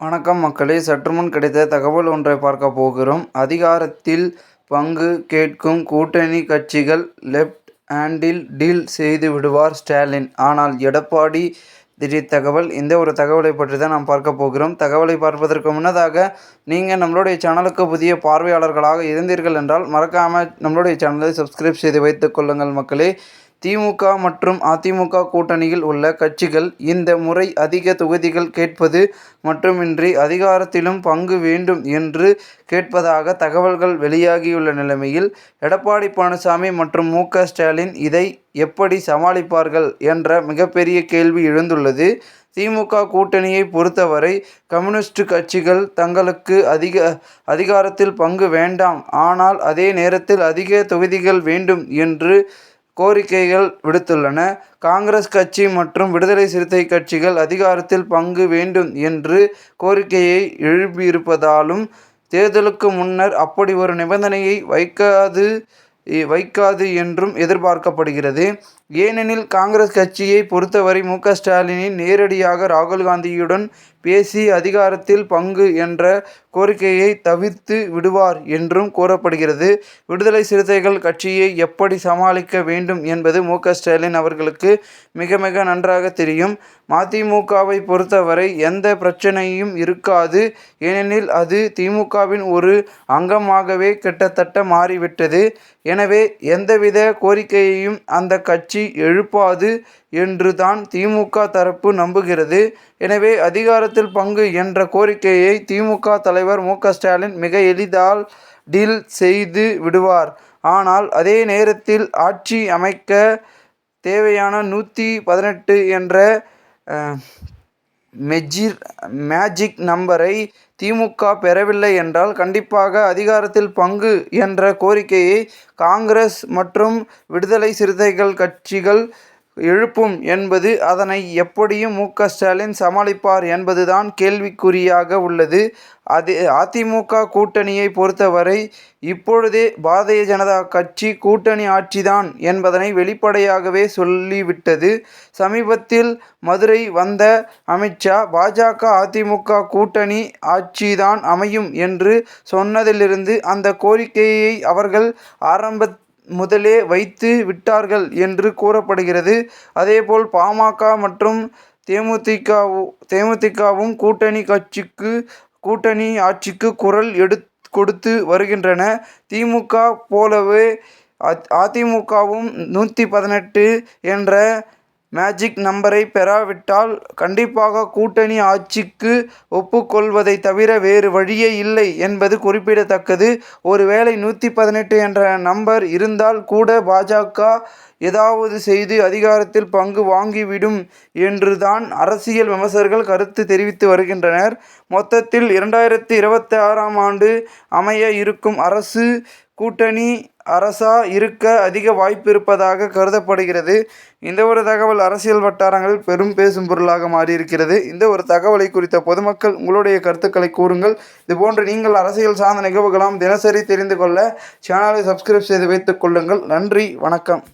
வணக்கம் மக்களே. சற்றுமுன் கிடைத்த தகவல் ஒன்றை பார்க்க போகிறோம். அதிகாரத்தில் பங்கு கேட்கும் கூட்டணி கட்சிகள் லெப்ட் ஹேண்டில் டீல் செய்து விடுவார் ஸ்டாலின். ஆனால் எடப்பாடி திடீர் தகவல் இந்த ஒரு தகவலை பற்றி தான் நாம் பார்க்க போகிறோம். தகவலை பார்ப்பதற்கு முன்னதாக நீங்கள் நம்மளுடைய சேனலுக்கு புதிய பார்வையாளர்களாக இருந்தீர்கள் என்றால் மறக்காமல் நம்மளுடைய சேனலை சப்ஸ்கிரைப் செய்து வைத்துக் கொள்ளுங்கள் மக்களே. திமுக மற்றும் அதிமுக கூட்டணியில் உள்ள கட்சிகள் இந்த முறை அதிக தொகுதிகள் கேட்பது மட்டுமின்றி அதிகாரத்திலும் பங்கு வேண்டும் என்று கேட்பதாக தகவல்கள் வெளியாகியுள்ள நிலைமையில் எடப்பாடி பழனிசாமி மற்றும் மு ஸ்டாலின் இதை எப்படி சமாளிப்பார்கள் என்ற மிகப்பெரிய கேள்வி எழுந்துள்ளது. திமுக கூட்டணியை பொறுத்தவரை கம்யூனிஸ்ட் கட்சிகள் தங்களுக்கு அதிக அதிகாரத்தில் பங்கு வேண்டாம். ஆனால் அதே நேரத்தில் அதிக தொகுதிகள் வேண்டும் என்று கோரிக்கைகள் விடுத்துள்ளன. காங்கிரஸ் கட்சி மற்றும் விடுதலை சிறுத்தை கட்சிகள் அதிகாரத்தில் பங்கு வேண்டும் என்று கோரிக்கையை எழுப்பியிருப்பதாலும் தேர்தலுக்கு முன்னர் அப்படி ஒரு நிபந்தனையை வைக்காது வைக்காது என்றும் எதிர்பார்க்கப்படுகிறது. ஏனெனில் காங்கிரஸ் கட்சியை பொறுத்தவரை மு க ஸ்டாலினின் நேரடியாக ராகுல் காந்தியுடன் பேசி அதிகாரத்தில் பங்கு என்ற கோரிக்கையை தவிர்த்து விடுவார் என்றும் கூறப்படுகிறது. விடுதலை சிறுத்தைகள் கட்சியை எப்படி சமாளிக்க வேண்டும் என்பது மு. ஸ்டாலின் அவர்களுக்கு மிக மிக நன்றாக தெரியும். மதிமுகவை பொறுத்தவரை எந்த பிரச்சனையும் இருக்காது. ஏனெனில் அது திமுகவின் ஒரு அங்கமாகவே கிட்டத்தட்ட மாறிவிட்டது. எனவே எந்தவித கோரிக்கையையும் அந்த கட்சி எழுப்பாது. என்று தான் திமுக தரப்பு நம்புகிறது. எனவே அதிகாரத்தில் பங்கு என்ற கோரிக்கையை திமுக தலைவர் மு ஸ்டாலின் மிக எளிதால் டீல் செய்து விடுவார். ஆனால் அதே நேரத்தில் ஆட்சி அமைக்க தேவையான நூற்றி பதினெட்டு என்ற மெஜிர் மேஜிக் நம்பரை திமுக பெறவில்லை என்றால் கண்டிப்பாக அதிகாரத்தில் பங்கு என்ற கோரிக்கையை காங்கிரஸ் மற்றும் விடுதலை சிறுத்தைகள் கட்சிகள் எழுப்பும் என்பது அதனை எப்படியும் மு க ஸ்டாலின் சமாளிப்பார் என்பதுதான் கேள்விக்குறியாக உள்ளது. அது அதிமுக கூட்டணியை பொறுத்தவரை இப்பொழுதே பாரதிய ஜனதா கட்சி கூட்டணி ஆட்சிதான் என்பதனை வெளிப்படையாகவே சொல்லிவிட்டது. சமீபத்தில் மதுரை வந்த அமித்ஷா பாஜக அதிமுக கூட்டணி ஆட்சிதான் அமையும் என்று சொன்னதிலிருந்து அந்த கோரிக்கையை அவர்கள் ஆரம்ப முதலே வைத்து விட்டார்கள் என்று கூறப்படுகிறது. அதேபோல் பாமக மற்றும் தேமுதிகவு தேமுதிகவும் கூட்டணி கட்சிக்கு கூட்டணி ஆட்சிக்கு குரல் எடு கொடுத்து வருகின்றன. திமுக போலவே அதிமுகவும் நூற்றி பதினெட்டு என்ற மேஜிக் நம்பரை பெறாவிட்டால் கண்டிப்பாக கூட்டணி ஆட்சிக்கு ஒப்புக்கொள்வதை தவிர வேறு வழியே இல்லை என்பது குறிப்பிடத்தக்கது. ஒருவேளை நூற்றி பதினெட்டு என்ற நம்பர் இருந்தால் கூட பாஜக ஏதாவது செய்து அதிகாரத்தில் பங்கு வாங்கிவிடும் என்று தான் அரசியல் விமர்சகர்கள் கருத்து தெரிவித்து வருகின்றனர். மொத்தத்தில் இரண்டாயிரத்தி இருபத்தி ஆறாம் ஆண்டு அமைய இருக்கும் அரசு கூட்டணி அரசா இருக்க அதிக வாய்ப்பு இருப்பதாக கருதப்படுகிறது. இந்த ஒரு தகவல் அரசியல் வட்டாரங்களில் பெரும் பேசும் பொருளாக மாறியிருக்கிறது. இந்த ஒரு தகவலை குறித்த பொதுமக்கள் உங்களுடைய கருத்துக்களை கூறுங்கள். இதுபோன்று நீங்கள் அரசியல் சார்ந்த நிகழ்வுகளாம் தினசரி தெரிந்து கொள்ள சேனலை சப்ஸ்கிரைப் செய்து வைத்துக் கொள்ளுங்கள். நன்றி வணக்கம்.